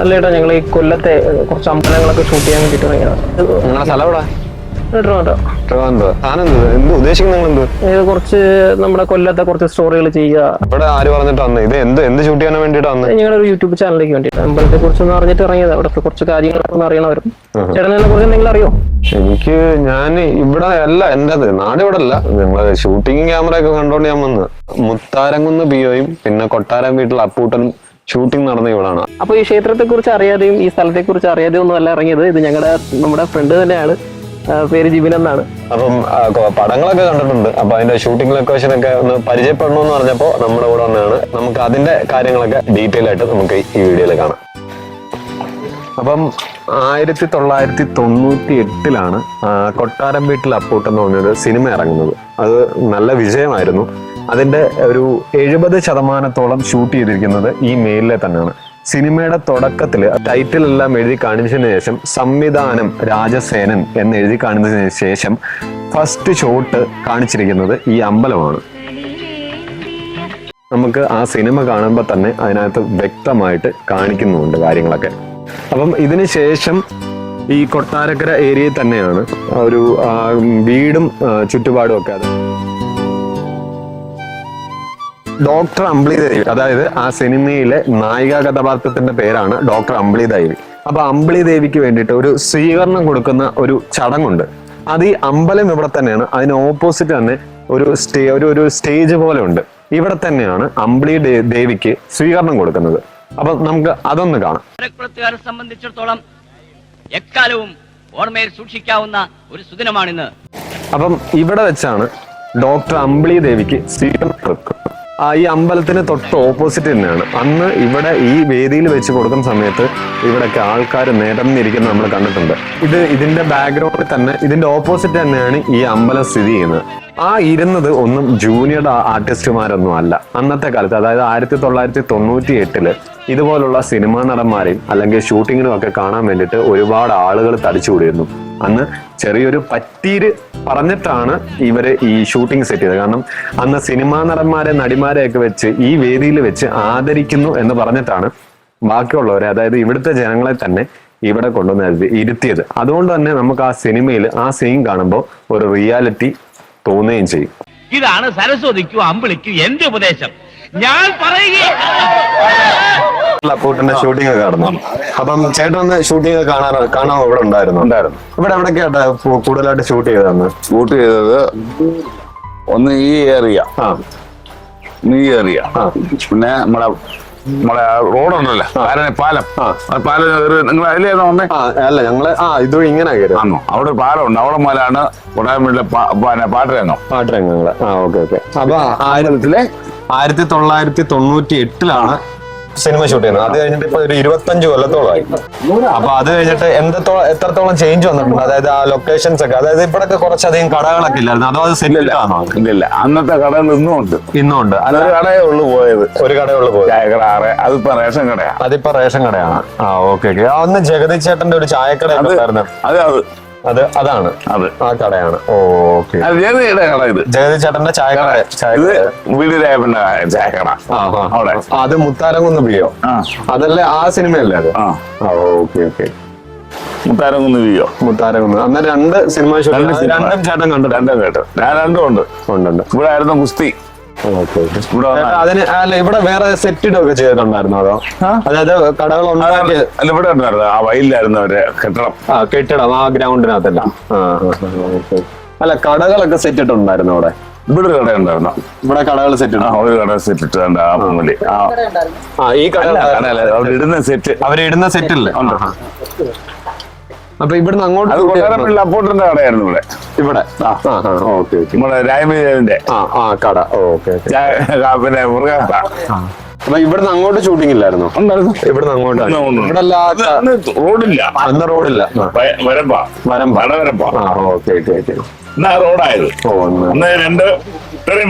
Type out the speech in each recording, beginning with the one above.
അല്ലേട്ടാ ഞങ്ങൾ ഈ കൊല്ലത്തെ കുറച്ച് അമ്പലങ്ങളൊക്കെ ഷൂട്ട് ചെയ്യാൻ വേണ്ടിട്ട് ഇറങ്ങിയതാണ് സ്ഥലം എവിടെ? കുറച്ച് നമ്മുടെ കൊല്ലത്തെ കുറച്ച് സ്റ്റോറികൾ ചെയ്യുക. ഇവിടെ ആര് പറഞ്ഞിട്ട് വന്നത് ഇത് എന്ത് എന്ത് ഷൂട്ട് ചെയ്യാൻ വേണ്ടിട്ട് വന്നത് ഞങ്ങളുടെ ഒരു യൂട്യൂബ് ചാനലിലേക്ക് വേണ്ടി അമ്പലത്തെ കുറിച്ച് ഒന്ന് അറിഞ്ഞിട്ട് ഇറങ്ങിയത്. അവിടെ കുറച്ച് കാര്യങ്ങളൊക്കെ ഒന്ന് അറിയണവരും ചേട്ടനെ കുറിച്ച് എന്തെങ്കിലും അറിയോ? എനിക്ക് ഞാൻ ഇവിടെ അല്ല എന്റേത് നാട് ഇവിടെ അല്ല. നിങ്ങൾ ഷൂട്ടിംഗ് ക്യാമറ ഒക്കെ കണ്ടോണ്ട് ഞാൻ വന്ന്. മുത്താരംകുന്ന് ബിയോയും പിന്നെ കൊട്ടാരം വീട്ടിൽ അപ്പൂട്ടനും ഷൂട്ടിംഗ് നടന്ന ഇവിടാണ്. അപ്പൊ ഈ ക്ഷേത്രത്തെ കുറിച്ച് അറിയാതെയും ഈ സ്ഥലത്തെ കുറിച്ച് അറിയാതെയും ഒന്നും അല്ല ഇറങ്ങിയത്. ഇത് ഞങ്ങളുടെ നമ്മുടെ ഫ്രണ്ട് തന്നെയാണ്. പേര് ജിബിൻ എന്നാണ്. അപ്പം പടങ്ങളൊക്കെ കണ്ടിട്ടുണ്ട്. അപ്പൊ അതിന്റെ ഷൂട്ടിംഗ് ലൊക്കേഷൻ ഒക്കെ ഒന്ന് പരിചയപ്പെടണമെന്ന് പറഞ്ഞപ്പോ നമ്മുടെ കൂടെ വന്നതാണ്. നമുക്ക് അതിന്റെ കാര്യങ്ങളൊക്കെ ഡീറ്റെയിൽ ആയിട്ട് നമുക്ക് ഈ വീഡിയോയിൽ കാണാം. അപ്പം ആയിരത്തി തൊള്ളായിരത്തി തൊണ്ണൂറ്റി എട്ടിലാണ് കൊട്ടാരം വീട്ടിൽ അപ്പൂട്ട് എന്ന് പറഞ്ഞൊരു സിനിമ ഇറങ്ങുന്നത്. അത് നല്ല വിജയമായിരുന്നു. അതിന്റെ ഒരു എഴുപത് ശതമാനത്തോളം ഷൂട്ട് ചെയ്തിരിക്കുന്നത് ഈ മെയിലിലെ തന്നെയാണ്. സിനിമയുടെ തുടക്കത്തിൽ ടൈറ്റിൽ എല്ലാം എഴുതി കാണിച്ചതിന് ശേഷം സംവിധാനം രാജസേനൻ എന്ന് എഴുതി കാണിച്ചതിന് ശേഷം ഫസ്റ്റ് ഷോട്ട് കാണിച്ചിരിക്കുന്നത് ഈ അമ്പലമാണ്. നമുക്ക് ആ സിനിമ കാണുമ്പോൾ തന്നെ അതിനകത്ത് വ്യക്തമായിട്ട് കാണിക്കുന്നുണ്ട് കാര്യങ്ങളൊക്കെ. അപ്പം ഇതിന് ശേഷം ഈ കൊട്ടാരക്കര ഏരിയയിൽ തന്നെയാണ് ഒരു വീടും ചുറ്റുപാടും ഒക്കെ അത് ഡോക്ടർ അമ്പിളി ദേവി അതായത് ആ സിനിമയിലെ നായിക കഥാപാത്രത്തിന്റെ പേരാണ് ഡോക്ടർ അമ്പിളി ദേവി അപ്പൊ അമ്പിളി ദേവിക്ക് വേണ്ടിയിട്ട് ഒരു സ്വീകരണം കൊടുക്കുന്ന ഒരു ചടങ്ങുണ്ട്. അത് ഈ അമ്പലം ഇവിടെ തന്നെയാണ്. അതിന് ഓപ്പോസിറ്റ് തന്നെ ഒരു സ്റ്റേ ഒരു ഒരു സ്റ്റേജ് പോലെ ഉണ്ട്. ഇവിടെ തന്നെയാണ് അമ്പിളി ദേവിക്ക് സ്വീകരണം കൊടുക്കുന്നത്. അപ്പൊ നമുക്ക് അതൊന്ന് കാണാം. സംബന്ധിച്ചിടത്തോളം എക്കാലവും ഓർമ്മയിൽ സൂക്ഷിക്കാവുന്ന ഒരു സുദിനമാണിന്ന്. അപ്പം ഇവിടെ വെച്ചാണ് ഡോക്ടർ അമ്പിളി ദേവിക്ക് സ്വീകരണം കൊടുക്കുന്നത്. ഈ അമ്പലത്തിന് തൊട്ട് ഓപ്പോസിറ്റ് തന്നെയാണ്. അന്ന് ഇവിടെ ഈ വേദിയിൽ വെച്ച് കൊടുക്കുന്ന സമയത്ത് ഇവിടെയൊക്കെ ആൾക്കാർ നിരന്നിരിക്കുന്നത് നമ്മൾ കണ്ടിട്ടുണ്ട്. ഇത് ഇതിന്റെ ബാക്ക്ഗ്രൗണ്ടിൽ തന്നെ ഇതിന്റെ ഓപ്പോസിറ്റ് തന്നെയാണ് ഈ അമ്പലം സ്ഥിതി ചെയ്യുന്നത്. ആ ഇരുന്നത് ഒന്നും ജൂനിയർ ആർട്ടിസ്റ്റുമാരൊന്നും അല്ല. അന്നത്തെ കാലത്ത് അതായത് ആയിരത്തി തൊള്ളായിരത്തി തൊണ്ണൂറ്റി എട്ടിൽ ഇതുപോലുള്ള സിനിമാ നടന്മാരെയും അല്ലെങ്കിൽ ഷൂട്ടിങ്ങിനും ഒക്കെ കാണാൻ വേണ്ടിയിട്ട് ഒരുപാട് ആളുകൾ തടിച്ചുകൂടിയിരുന്നു. അന്ന് ചെറിയൊരു പറ്റീര് പറഞ്ഞിട്ടാണ് ഇവർ ഈ ഷൂട്ടിംഗ് സെറ്റ് ചെയ്തത്. കാരണം അന്ന് സിനിമാ നടന്മാരെ നടിമാരെ ഒക്കെ വെച്ച് ഈ വേദിയിൽ വെച്ച് ആദരിക്കുന്നു എന്ന് പറഞ്ഞിട്ടാണ് ബാക്കിയുള്ളവരെ അതായത് ഇവിടുത്തെ ജനങ്ങളെ തന്നെ ഇവിടെ കൊണ്ടുവന്ന് ഇരുത്തി- ഇരുത്തിയത്. അതുകൊണ്ട് തന്നെ നമുക്ക് ആ സിനിമയിൽ ആ സീൻ കാണുമ്പോൾ ഒരു റിയാലിറ്റി തോന്നുകയും ചെയ്യും. ഇതാണ് സരസ്വതിക്കും അമ്പിളിക്കും എന്റെ ഉപദേശം. ഞാൻ പറയുകയും അപ്പൂട്ടിന്റെ ഷൂട്ടിംഗ് ഒക്കെ നടന്നു. അപ്പം ചേട്ടൻ ഒന്ന് ഷൂട്ടിംഗ് കാണാൻ കാണാൻ ഇവിടെ ഉണ്ടായിരുന്നു? ഉണ്ടായിരുന്നു. ഇവിടെ എവിടെയൊക്കെയാ കൂടുതലായിട്ട് ഷൂട്ട് ചെയ്തതെന്ന്? ഷൂട്ട് ചെയ്തത് ഒന്ന് ഈ ഏറിയ ആ. ഈ ഏറിയ ആ. പിന്നെ നമ്മുടെ നമ്മളെ റോഡുണ്ടല്ലോ പാലം പാലം. നിങ്ങൾ വന്നേ? അല്ല ഞങ്ങൾ ആ ഇത് ഇങ്ങനെ ആണോ അവിടെ പാലം ഉണ്ട് അവിടെ മുതലാണ് കൊടായ്മയുടെ പാട്ടരംഗം പാട്ടരംഗങ്ങൾ ആ ഓക്കെ ഓക്കെ. അപ്പൊ ആയിരത്തിലെ ആയിരത്തി തൊള്ളായിരത്തി തൊണ്ണൂറ്റി എട്ടിലാണ് സിനിമ ഷൂട്ട് ചെയ്യുന്നത്. അത് കഴിഞ്ഞിട്ട് ഇപ്പൊ ഒരു ഇരുപത്തഞ്ച് കൊല്ലത്തോളമായി. അപ്പൊ അത് കഴിഞ്ഞിട്ട് എന്തോളം എത്രത്തോളം ചേഞ്ച് വന്നിട്ടുണ്ട്? അതായത് ആ ലൊക്കേഷൻസ് ഒക്കെ. അതായത് ഇവിടൊക്കെ കുറച്ചധികം കടകളൊക്കെ ഇല്ലായിരുന്നു. അതോ അത് ഇല്ല ഇല്ലില്ല. അന്നത്തെ കടകൾ ഇന്നും ഉണ്ട് ഇന്നും ഉണ്ട് അതൊരു കടയേ ഉള്ളു പോയത്. ഒരു കടയേ ഉള്ളു ചായക്കട ആറ്. അതിപ്പോ റേഷൻ കടയാണ് അതിപ്പോ റേഷൻ കടയാണ്. ആ ഓക്കെ ഓക്കെ അന്ന് ജഗതി ചേട്ടന്റെ ഒരു ചായക്കട അതെ അത് അത് അത് അതാണ്. അത്. ആ കടയാണ്. ഓക്കെ. അത് ജഗതിയുടെ കട ഇത്. ജഗതി ചേട്ടന്റെ ചായക്കട ഇത് ചായക്കട. വീടിരായപ്പന്റെ ചായക്കട. ആ, ആ. അവിടെ. അത് മുത്താരംകുന്ന് പിയോ അതല്ലേ ആ സിനിമയല്ലേ അത്? Okay okay. മുത്താരംകുന്ന് വീയോ മുത്താരംകുന്ന്. അന്ന് രണ്ട് സിനിമ രണ്ട് ചേട്ടൻ കണ്ടു രണ്ടും കേട്ടോ. ഞാൻ രണ്ടും ഉണ്ട്. ഉണ്ടുണ്ട് ഇവിടെ ആയിരുന്നു കുസ്തി അതിന് അല്ല ഇവിടെ വേറെ സെറ്റ് ഒക്കെ ചെയ്തിട്ടുണ്ടായിരുന്നു അതോ? അതായത് കടകൾ അല്ല ഇവിടെ ഉണ്ടായിരുന്നു. ആ വയലിലായിരുന്നു അവർ കെട്ടിടം. ആ കെട്ടിടം ആ ഗ്രൗണ്ടിനകത്തല്ല. അല്ല കടകളൊക്കെ സെറ്റ് ഇട്ടുണ്ടായിരുന്നു അവിടെ? ഇവിടെ ഒരു കട ഉണ്ടായിരുന്നു. ഇവിടെ കടകൾ സെറ്റ് ഒരു കട സെറ്റ് ഇട്ടുണ്ട് ആ മുമ്പിൽ ആ. ആ ഈ കട അല്ല കടയല്ല അവർ ഇടുന്ന സെറ്റ് അവരിടുന്ന സെറ്റ് ഇല്ലേ? ഉണ്ട്. അപ്പൊ ഇവിടുന്ന് അങ്ങോട്ട് കടയായിരുന്നു ഇവിടെ. ഇവിടെ. നമ്മുടെ രാമേജാലിന്റെ കട. ഓക്കെ പിന്നെ അപ്പൊ ഇവിടുന്ന് അങ്ങോട്ട് ഷൂട്ടിംഗ് ഇല്ലായിരുന്നു? ഇവിടുന്ന് അങ്ങോട്ട് ഇവിടെ റോഡില്ല. അന്ന് റോഡില്ല. റോഡായത്. അന്ന് രണ്ട് ഒരു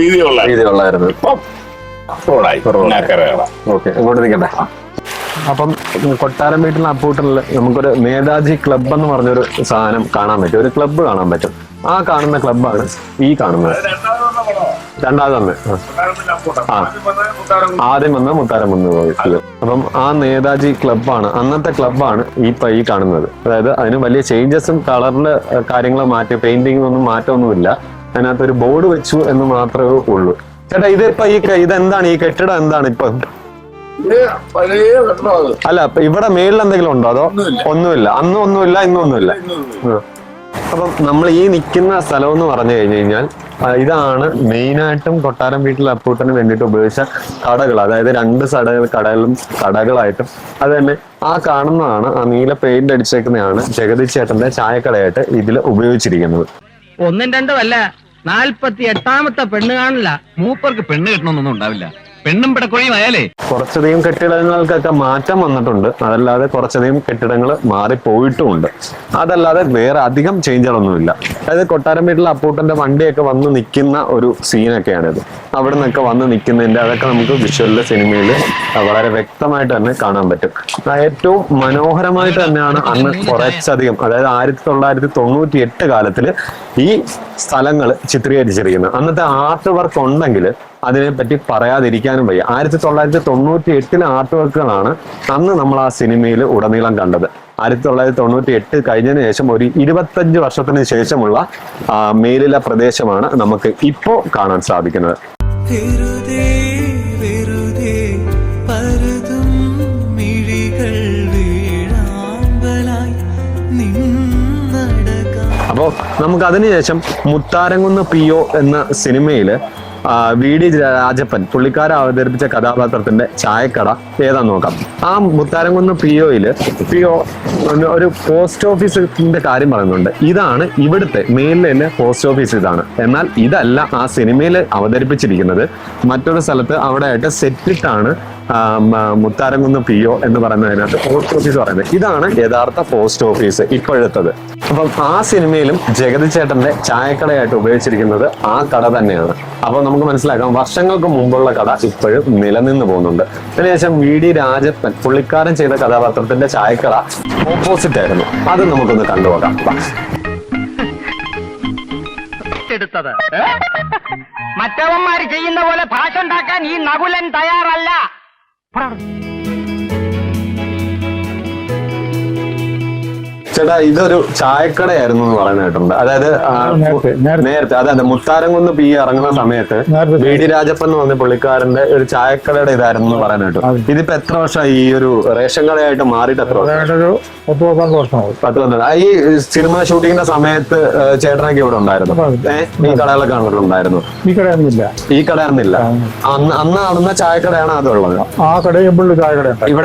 വീതിയുള്ള ഓക്കെ ഇങ്ങോട്ട് നിൽക്കട്ടെ അപ്പം കൊട്ടാരം വീട്ടിൽ അപ്പൂട്ടനിൽ നമുക്കൊരു നേതാജി ക്ലബ് എന്ന് പറഞ്ഞൊരു സാധനം കാണാൻ പറ്റും. ഒരു ക്ലബ്ബ് കാണാൻ പറ്റും. ആ കാണുന്ന ക്ലബ്ബാണ് ഈ കാണുന്നത്. രണ്ടാമത് വന്ന് ആ. ആദ്യം വന്ന് മുത്താരം വന്ന് പോയി. അപ്പം ആ നേതാജി ക്ലബ്ബാണ് അന്നത്തെ ക്ലബ്ബാണ് ഈ ഈ കാണുന്നത്. അതായത് അതിന് വലിയ ചേഞ്ചസും കളറിൽ കാര്യങ്ങൾ മാറ്റി പെയിന്റിംഗ് ഒന്നും മാറ്റമൊന്നുമില്ല. അതിനകത്ത് ഒരു ബോർഡ് വെച്ചു എന്ന് മാത്രമേ ഉള്ളൂ. ചേട്ടാ ഇത് ഇപ്പൊ ഈ ഇതെന്താണ്? ഈ കെട്ടിടം എന്താണ് ഇപ്പൊ? അല്ല ഇവിടെ മേളിൽ എന്തെങ്കിലും ഉണ്ടോ അതോ? ഒന്നുമില്ല. അന്നും ഒന്നുമില്ല ഇന്നും ഒന്നുമില്ല. അപ്പം നമ്മൾ ഈ നിൽക്കുന്ന സ്ഥലം എന്ന് പറഞ്ഞു കഴിഞ്ഞു കഴിഞ്ഞാൽ ഇതാണ് മെയിനായിട്ടും കൊട്ടാരം വീട്ടിൽ അപ്പൂട്ടന് വേണ്ടിയിട്ട് ഉപയോഗിച്ച കടകൾ. അതായത് രണ്ട് സടകൾ കടകളും കടകളായിട്ടും അത് തന്നെ ആ കാണുന്നതാണ് ആ നീല പെയിന്റ് അടിച്ചേക്കുന്നതാണ് ജഗതി ചേട്ടന്റെ ചായക്കടയായിട്ട് ഇതിൽ ഉപയോഗിച്ചിരിക്കുന്നത്. ഒന്നും രണ്ടും അല്ല നാൽപ്പത്തി എട്ടാമത്തെ പെണ്ണ് കാണില്ല. മൂപ്പർക്ക് പെണ്ണ് കിട്ടണമെന്നൊന്നും ഉണ്ടാവില്ല. പെണ്ണും പിടക്കൊഴിയും ആയാലേ. കുറച്ചധികം കെട്ടിടങ്ങൾക്കൊക്കെ മാറ്റം വന്നിട്ടുണ്ട്. അതല്ലാതെ കുറച്ചധികം കെട്ടിടങ്ങൾ മാറിപ്പോയിട്ടുമുണ്ട്. അതല്ലാതെ വേറെ അധികം ചേഞ്ചുകളൊന്നുമില്ല അതായത് കൊട്ടാരം വീട്ടിൽ അപ്പൂട്ടന്റെ വണ്ടിയൊക്കെ വന്ന് നിൽക്കുന്ന ഒരു സീനൊക്കെയാണിത്. അവിടെ നിന്നൊക്കെ വന്ന് നിൽക്കുന്നതിന്റെ അതൊക്കെ നമുക്ക് വിഷ്വലിലെ സിനിമയിൽ വളരെ വ്യക്തമായിട്ട് തന്നെ കാണാൻ പറ്റും. ഏറ്റവും മനോഹരമായിട്ട് തന്നെയാണ് അന്ന് കുറച്ചധികം അതായത് ആയിരത്തി തൊള്ളായിരത്തി തൊണ്ണൂറ്റി എട്ട് കാലത്തിൽ ഈ സ്ഥലങ്ങൾ ചിത്രീകരിച്ചിരിക്കുന്നത്. അന്നത്തെ ആർട്ട് വർക്ക് ഉണ്ടെങ്കിൽ അതിനെപ്പറ്റി പറയാതിരിക്കാനും വയ്യ. ആയിരത്തി തൊള്ളായിരത്തി തൊണ്ണൂറ്റി എട്ടിലെ ആർട്ട് വർക്കുകളാണ് അന്ന് നമ്മൾ ആ സിനിമയിൽ ഉടനീളം കണ്ടത്. ആയിരത്തി തൊള്ളായിരത്തി തൊണ്ണൂറ്റി എട്ട് കഴിഞ്ഞതിന് ശേഷം ഒരു ഇരുപത്തഞ്ച് വർഷത്തിന് ശേഷമുള്ള മേലില പ്രദേശമാണ് നമുക്ക് ഇപ്പോ കാണാൻ സാധിക്കുന്നത്. അപ്പോ അപ്പോൾ നമുക്ക് അതിനുശേഷം മുത്താരംകുന്ന് പി ഒ എന്ന സിനിമയിൽ വി ഡി രാജപ്പൻ പുള്ളിക്കാരൻ അവതരിപ്പിച്ച കഥാപാത്രത്തിന്റെ ചായക്കട ഏതാന്ന് നോക്കാം. ആ മുത്താരംകുന്ന് പി ഒയിൽ പി ഒ ഒരു പോസ്റ്റ് ഓഫീസിന്റെ കാര്യം പറയുന്നുണ്ട്. ഇതാണ് ഇവിടുത്തെ മെയിനിലെ പോസ്റ്റ് ഓഫീസ് ഇതാണ്. എന്നാൽ ഇതല്ല ആ സിനിമയിൽ അവതരിപ്പിച്ചിരിക്കുന്നത്. മറ്റൊരു സ്ഥലത്ത് അവിടെ ആയിട്ട് സെറ്റിട്ടാണ് മുത്താരംകുന്ന് പി ഒ എന്ന് പറയുന്നതിനകത്ത് പോസ്റ്റ് ഓഫീസ് പറയുന്നത്. ഇതാണ് യഥാർത്ഥ പോസ്റ്റ് ഓഫീസ് ഇപ്പോഴത്തത്. അപ്പം ആ സിനിമയിലും ജഗതി ചേട്ടന്റെ ചായക്കടയായിട്ട് ഉപയോഗിച്ചിരിക്കുന്നത് ആ കട തന്നെയാണ്. അപ്പൊ നമുക്ക് മനസ്സിലാക്കാം വർഷങ്ങൾക്ക് മുമ്പുള്ള കട ഇപ്പോഴും നിലനിന്ന് പോകുന്നുണ്ട്. അതിനുശേഷം വി ഡി രാജപ്പൻ പുള്ളിക്കാരൻ ചെയ്ത കഥാപാത്രത്തിന്റെ ചായക്കട ഓപ്പോസിറ്റ് ആയിരുന്നു. അത് നമുക്കൊന്ന് കണ്ടുപോകാം. എടുത്തത്. മറ്റവന്മാര് ചെയ്യുന്ന പോലെ ഭാഷ ഉണ്ടാക്കാൻ ഈ നകുലൻ തയ്യാറല്ല. Prrr. ചേട്ടാ ഇതൊരു ചായക്കടയായിരുന്നു എന്ന് പറയുന്നത് അതായത് നേരത്തെ അതെ അതെ മുത്താരംകുന്ന് പി ഇറങ്ങുന്ന സമയത്ത് വി ഡി രാജപ്പൻ എന്ന് പറഞ്ഞ പുള്ളിക്കാരന്റെ ഒരു ചായക്കടയുടെ ഇതായിരുന്നു എന്ന് പറയാൻ കേട്ടു. ഇതിപ്പോ എത്ര വർഷം ഈ ഒരു റേഷൻ കടയായിട്ട് മാറിയിട്ട് എത്ര വർഷം? പത്ത് പന്ത്രണ്ട്. ഈ സിനിമ ഷൂട്ടിങ്ങിന്റെ സമയത്ത് ചേട്ടനൊക്കെ ഇവിടെ ഉണ്ടായിരുന്നു. ഈ കടകളൊക്കെ ഉണ്ടായിരുന്നു. ഈ കടയായിരുന്നില്ല ഈ കടയായിരുന്നില്ല അന്ന് അന്ന് നടന്ന ചായക്കടയാണ് അതുള്ളത് ആ കട ഇവിടെ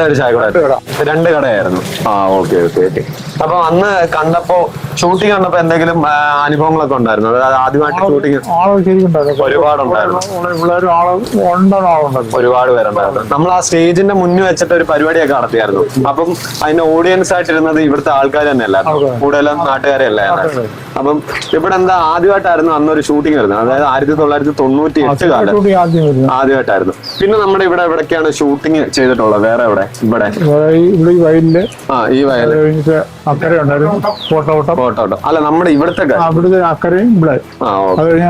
ഒരു ചായക്കട. രണ്ട് കടയായിരുന്നു. ആ ഓക്കെ ഓക്കെ ഓക്കെ. അപ്പൊ അന്ന് കണ്ടപ്പോ ഷൂട്ടിംഗ് കണ്ടപ്പോ എന്തെങ്കിലും അനുഭവങ്ങളൊക്കെ ഉണ്ടായിരുന്നു? അതായത് ആദ്യമായിട്ട് ഷൂട്ടിംഗ് ഒരുപാട് ഒരുപാടുണ്ടായിരുന്നു. ഒരുപാട് പേരുണ്ടായിരുന്നു. നമ്മൾ ആ സ്റ്റേജിന്റെ മുന്നിൽ വെച്ചിട്ട് ഒരു പരിപാടിയൊക്കെ നടത്തിയായിരുന്നു. അപ്പം അതിന്റെ ഓഡിയൻസ് ആയിട്ടിരുന്നത് ഇവിടുത്തെ ആൾക്കാർ തന്നെയല്ലായിരുന്നു. കൂടുതലും നാട്ടുകാരെ അല്ലായിരുന്നു അപ്പം ഇവിടെ എന്താ ആദ്യമായിട്ടായിരുന്നു അന്നൊരു ഷൂട്ടിംഗ് വരുന്നത്. അതായത് ആയിരത്തി തൊള്ളായിരത്തി തൊണ്ണൂറ്റി എട്ട് കാലം ആദ്യമായിട്ടായിരുന്നു. പിന്നെ നമ്മുടെ ഇവിടെ എവിടെയൊക്കെയാണ് ഷൂട്ടിംഗ് ചെയ്തിട്ടുള്ളത്? വേറെ എവിടെ? ഇവിടെ. ഈ- വയലിൽ ആ ഈ വയലിൽ അക്കരെ ഉണ്ടായിരുന്നു. കോട്ടോട്ടം ഓട്ടോ അല്ല നമ്മുടെ ഇവിടുത്തെ. അവിടുത്തെ അക്കരയും ഇവിടെ. അത് കഴിഞ്ഞ്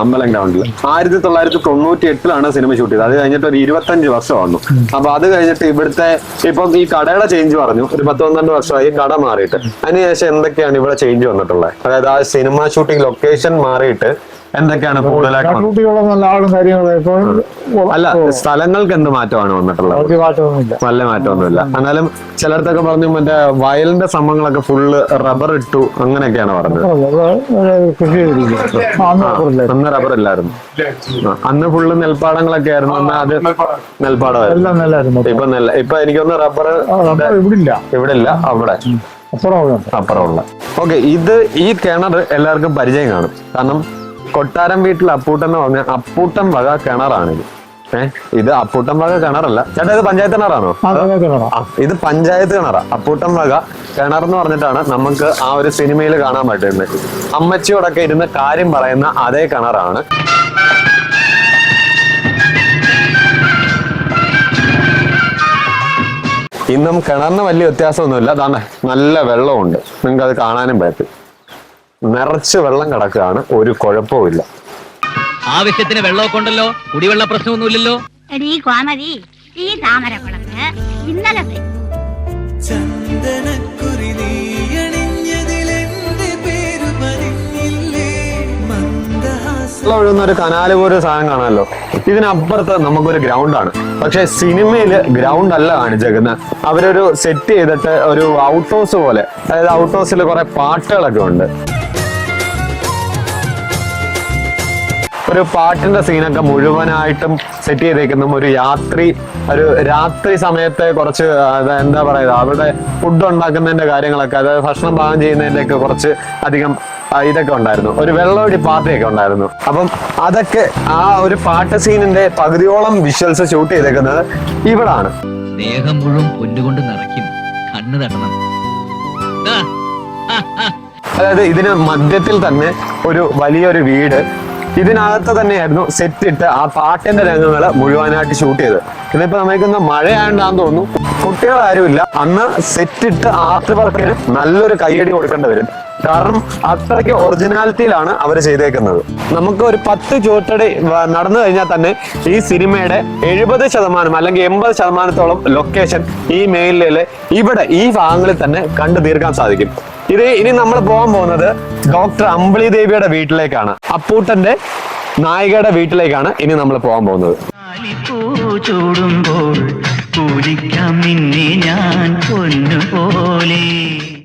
അമ്പലം ഗ്രൗണ്ടിൽ ആയിരത്തി തൊള്ളായിരത്തി തൊണ്ണൂറ്റി എട്ടിലാണ് സിനിമ ഷൂട്ട് ചെയ്തത്. അത് കഴിഞ്ഞിട്ട് ഒരു ഇരുപത്തഞ്ച് വർഷം വന്നു. അപ്പൊ അത് കഴിഞ്ഞിട്ട് ഇവിടുത്തെ ഇപ്പം ഈ കടയുടെ ചേഞ്ച് പറഞ്ഞു. ഒരു പത്ത് പന്ത്രണ്ട് വർഷമായി കട മാറിയിട്ട്. അതിനുശേഷം എന്തൊക്കെയാണ് ഇവിടെ ചേഞ്ച് വന്നിട്ടുള്ളത്? അതായത് ആ സിനിമ ഷൂട്ടിംഗ് ലൊക്കേഷൻ മാറിയിട്ട് എന്തൊക്കെയാണ് കൂടുതലായിട്ട്? നല്ല ആളും കാര്യങ്ങളും ഇപ്പൊ അല്ല സ്ഥലങ്ങൾക്ക് എന്ത് മാറ്റമാണ് വന്നിട്ടുള്ളത്? നല്ല മാറ്റമൊന്നുമില്ല. എന്നാലും ചിലടത്തൊക്കെ പറഞ്ഞു മറ്റേ വയലിന്റെ സംഭവങ്ങളൊക്കെ ഫുള്ള് റബ്ബർ ഇട്ടു അങ്ങനെയൊക്കെയാണ് പറഞ്ഞത്. അന്ന് റബ്ബർ ഇല്ലായിരുന്നു. അന്ന് ഫുള്ള് നെൽപ്പാടങ്ങളൊക്കെ ആയിരുന്നു. അന്ന് അത് നെൽപ്പാടമായിരുന്നു. ഇപ്പൊ നെല്ല ഇപ്പൊ എനിക്കൊന്ന് റബ്ബർ ഇവിടില്ല. ഇവിടെ ഇല്ല അവിടെ. അപ്പുറമുള്ള ഓക്കെ ഇത് ഈ കിണർ എല്ലാവർക്കും പരിചയം കാണും. കാരണം കൊട്ടാരം വീട്ടിൽ അപ്പൂട്ടൻ എന്ന് പറഞ്ഞ അപ്പൂട്ടൻ വക കിണറാണിത്. ഏഹ് ഇത് അപ്പൂട്ടൻ വക കിണറല്ല. ചേട്ടാ ഇത് പഞ്ചായത്ത് കിണറാണോ? ആ ഇത് പഞ്ചായത്ത് കിണറാ. അപ്പൂട്ടൻ വക കിണർ എന്ന് പറഞ്ഞിട്ടാണ് നമുക്ക് ആ ഒരു സിനിമയിൽ കാണാൻ പറ്റുന്നത്. അമ്മച്ചിയോടൊക്കെ ഇരുന്ന് കാര്യം പറയുന്ന അതേ കിണറാണ്. ഇന്നും കിണറിന് വലിയ വ്യത്യാസമൊന്നുമില്ല. അതാണ് നല്ല വെള്ളമുണ്ട്. നിങ്ങൾക്ക് അത് കാണാനും പറ്റും. നിറച്ച് വെള്ളം കിടക്കുകയാണ്. ഒരു കുഴപ്പവുമില്ല ആവശ്യത്തിന് വെള്ളമൊക്കെ ഉണ്ടല്ലോ? കുടിവെള്ള പ്രശ്നമൊന്നുമില്ലല്ലോ? എടീ കോമതി ഈ താമരക്കുളത്ത് ഇന്നലെ ചന്ദനക്കുറി വെള്ളം ഒഴുകുന്ന ഒരു കനാല് പോലെ സാധനം കാണാമല്ലോ. ഇതിനപ്പുറത്ത് നമുക്കൊരു ഗ്രൗണ്ടാണ്. പക്ഷെ സിനിമയിൽ ഗ്രൗണ്ട് അല്ല കാണിച്ചേക്കുന്നത്. അവരൊരു സെറ്റ് ചെയ്തിട്ട് ഒരു ഔട്ട് ഹൗസ് പോലെ അതായത് ഔട്ട് ഹൗസിൽ കുറെ പാട്ടുകളൊക്കെ ഉണ്ട്. ഒരു പാട്ടിന്റെ സീനൊക്കെ മുഴുവനായിട്ടും സെറ്റ് ചെയ്തേക്കുന്നു ഒരു യാത്രി ഒരു രാത്രി സമയത്തെ കുറച്ച് എന്താ പറയുക അവിടെ ഫുഡ് ഉണ്ടാക്കുന്നതിന്റെ കാര്യങ്ങളൊക്കെ അതായത് ഭക്ഷണം പാകം ചെയ്യുന്നതിന്റെ ഒക്കെ കുറച്ച് അധികം ഇതൊക്കെ ഉണ്ടായിരുന്നു. ഒരു വെള്ളമൊടി പാർട്ടിയൊക്കെ ഉണ്ടായിരുന്നു. അപ്പം അതൊക്കെ ആ ഒരു പാട്ട് സീനിന്റെ പകുതിയോളം വിഷ്വൽസ് ഷൂട്ട് ചെയ്തേക്കുന്നത് ഇവിടാണ്. ദേഹം മുഴുവൻ പൊന്നുകൊണ്ട് നിറയ്ക്കും. കണ്ണു തട്ടണം അതായത് ഇതിന് മധ്യത്തിൽ തന്നെ ഒരു വലിയൊരു വീട് ഇതിനകത്ത് തന്നെയായിരുന്നു സെറ്റ് ഇട്ട് ആ പാട്ടിന്റെ രംഗങ്ങൾ മുഴുവനായിട്ട് ഷൂട്ട് ചെയ്ത് ഇതിപ്പോ നമുക്കൊന്ന് മഴയാണ്ടാന്ന് തോന്നുന്നു. കുട്ടികളാരുമില്ല. അന്ന് സെറ്റ് ഇട്ട് ആർട്ട് വർക്കിന് നല്ലൊരു കൈയടി കൊടുക്കേണ്ടി വരും. കാരണം അത്രയ്ക്ക് ഒറിജിനാലിറ്റിയിലാണ് അവർ ചെയ്തേക്കുന്നത്. നമുക്ക് ഒരു പത്ത് ചുവട്ടടി നടന്നു കഴിഞ്ഞാൽ തന്നെ ഈ സിനിമയുടെ എഴുപത് ശതമാനം അല്ലെങ്കിൽ എൺപത് ശതമാനത്തോളം ലൊക്കേഷൻ ഈ മേഖലയിലെ ഇവിടെ ഈ ഭാഗങ്ങളിൽ തന്നെ കണ്ടു തീർക്കാൻ സാധിക്കും. ഇത് ഇനി നമ്മൾ പോകാൻ പോകുന്നത് ഡോക്ടർ അമ്പിളി ദേവിയുടെ വീട്ടിലേക്കാണ്. അപ്പൂട്ടന്റെ നായികയുടെ വീട്ടിലേക്കാണ് ഇനി നമ്മൾ പോകാൻ പോകുന്നത്. ചൂടുമ്പോൾ ഞാൻ പൊന്നുപോലെ.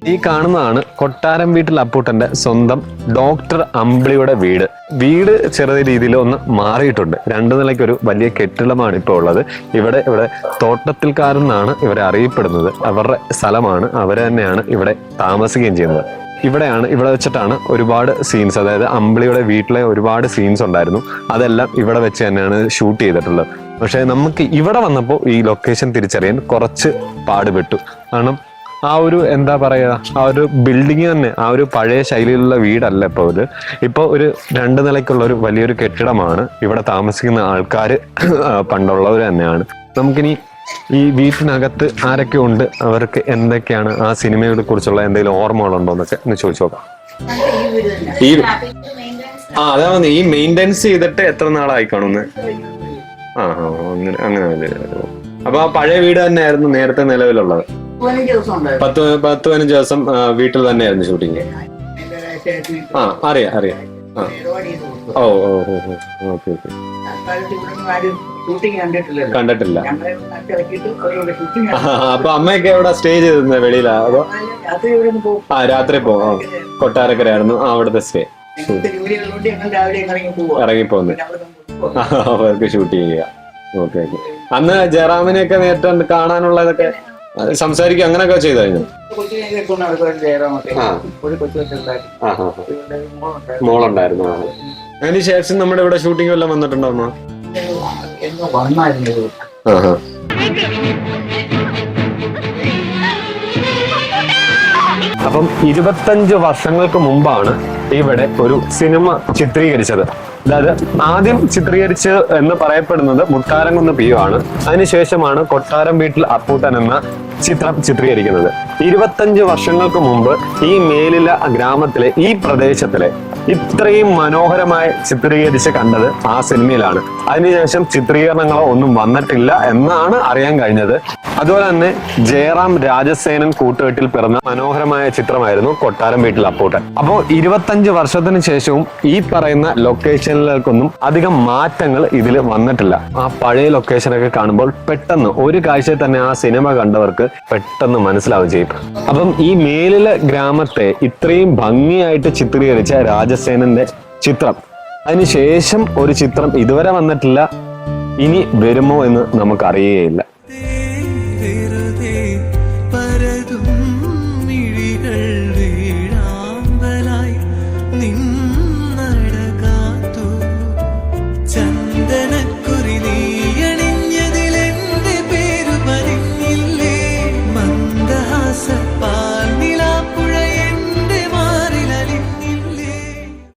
ഈ കാണുന്നതാണ് കൊട്ടാരം വീട്ടിൽ അപ്പൂട്ടന്റെ സ്വന്തം ഡോക്ടർ അമ്പിളിയുടെ വീട്. വീട് ചെറിയ രീതിയിൽ ഒന്ന് മാറിയിട്ടുണ്ട്. രണ്ടു നിലയ്ക്ക് ഒരു വലിയ കെട്ടിടമാണ് ഇപ്പോൾ ഉള്ളത്. ഇവിടെ ഇവിടെ തോട്ടത്തിൽക്കാരെന്നാണ് ഇവരെ അറിയപ്പെടുന്നത്. അവരുടെ സ്ഥലമാണ് അവർ തന്നെയാണ് ഇവിടെ താമസിക്കുകയും ചെയ്യുന്നത്. ഇവിടെയാണ് ഇവിടെ വെച്ചിട്ടാണ് ഒരുപാട് സീൻസ് അതായത് അമ്പിളിയുടെ വീട്ടിലെ ഒരുപാട് സീൻസ് ഉണ്ടായിരുന്നു. അതെല്ലാം ഇവിടെ വെച്ച് തന്നെയാണ് ഷൂട്ട് ചെയ്തിട്ടുള്ളത്. പക്ഷേ നമുക്ക് ഇവിടെ വന്നപ്പോൾ ഈ ലൊക്കേഷൻ തിരിച്ചറിയാൻ കുറച്ച് പാടുപെട്ടു. കാരണം ആ ഒരു എന്താ പറയുക ആ ഒരു ബിൽഡിങ് തന്നെ ആ ഒരു പഴയ ശൈലിയിലുള്ള വീടല്ല ഇപ്പോൾ ഇത് ഇപ്പോൾ ഒരു രണ്ട് നിലയ്ക്കുള്ള ഒരു വലിയൊരു കെട്ടിടമാണ് ഇവിടെ താമസിക്കുന്ന ആൾക്കാർ പണ്ടുള്ളവർ തന്നെയാണ്. നമുക്കിനി ഈ വീട്ടിനകത്ത് ആരൊക്കെ ഉണ്ട്? അവർക്ക് എന്തൊക്കെയാണ് ആ സിനിമയെ കുറിച്ചുള്ള എന്തെങ്കിലും ഓർമ്മകളുണ്ടോ എന്നൊക്കെ ഒന്ന് ചോദിച്ചു നോക്കാം. ഈ ആ അതാ ഈ മെയിന്റെനൻസ് ചെയ്തിട്ട് എത്ര നാളായി കാണുന്നു? ആ ആ അങ്ങനെ അങ്ങനെ. അപ്പൊ ആ പഴയ വീട് തന്നെയായിരുന്നു നേരത്തെ നിലവിലുള്ളത്. പത്ത് പത്ത് പതിനഞ്ച് ദിവസം വീട്ടിൽ തന്നെയായിരുന്നു ഷൂട്ടിങ്. ആ അറിയാം അറിയാം. ഓ ഓ ഓ ഓക്കെ ഓക്കെ. കണ്ടിട്ടില്ല. അപ്പൊ അമ്മയൊക്കെ എവിടെ സ്റ്റേ ചെയ്തിരുന്നത് വെളിയിലാ? അതോ? ആ രാത്രി പോവാം കൊട്ടാരക്കരയായിരുന്നു. ആ അവിടുത്തെ സ്റ്റേ ഇറങ്ങി പോന്ന് അവർക്ക് ഷൂട്ട് ചെയ്യുക ഓക്കെ ഓക്കെ. അന്ന് ജയറാമിനെയൊക്കെ നേരിട്ട് കാണാനുള്ളതൊക്കെ സംസാരിക്കുക അങ്ങനെയൊക്കെ ചെയ്തായിരുന്നു. മോളുണ്ടായിരുന്നു. അതിന് ശേഷം നമ്മുടെ ഇവിടെ ഷൂട്ടിംഗ് എല്ലാം വന്നിട്ടുണ്ടോ അമ്മ? ആ, അപ്പം ഇരുപത്തഞ്ച് വർഷങ്ങൾക്ക് മുമ്പാണ് ഇവിടെ ഒരു സിനിമ ചിത്രീകരിച്ചത്. അതായത് ആദ്യം ചിത്രീകരിച്ച് എന്ന് പറയപ്പെടുന്നത് മുട്ടാരംകുന്ന് പിയു ആണ്. അതിനുശേഷമാണ് കൊട്ടാരം വീട്ടിൽ അപ്പൂട്ടൻ എന്ന ചിത്രം ചിത്രീകരിക്കുന്നത്. ഇരുപത്തഞ്ച് വർഷങ്ങൾക്ക് മുമ്പ് ഈ മേലില ഗ്രാമത്തിലെ ഈ പ്രദേശത്തിലെ ഇത്രയും മനോഹരമായി ചിത്രീകരിച്ച് കണ്ടത് ആ സിനിമയിലാണ്. അതിനുശേഷം ചിത്രീകരണങ്ങളോ ഒന്നും വന്നിട്ടില്ല എന്നാണ് അറിയാൻ കഴിഞ്ഞത്. അതുപോലെ തന്നെ ജയറാം രാജസേനൻ കൂട്ടുകെട്ടിൽ പിറന്ന മനോഹരമായ ചിത്രമായിരുന്നു കൊട്ടാരം വീട്ടിൽ അപ്പൂട്ടൻ. അപ്പോൾ ഇരുപത്തഞ്ച് വർഷത്തിന് ശേഷവും ഈ പറയുന്ന ലൊക്കേഷനിലേക്കൊന്നും അധികം മാറ്റങ്ങൾ ഇതിൽ വന്നിട്ടില്ല. ആ പഴയ ലൊക്കേഷനൊക്കെ കാണുമ്പോൾ പെട്ടെന്ന് ഒരു കാഴ്ചയിൽ തന്നെ ആ സിനിമ കണ്ടവർക്ക് പെട്ടെന്ന് മനസ്സിലാവുകയും ചെയ്യും. അപ്പം ഈ മേലിലെ ഗ്രാമത്തെ ഇത്രയും ഭംഗിയായിട്ട് ചിത്രീകരിച്ച രാജസേനന്റെ ചിത്രം. അതിനുശേഷം ഒരു ചിത്രം ഇതുവരെ വന്നിട്ടില്ല. ഇനി വരുമോ എന്ന് നമുക്ക് അറിയുകയില്ല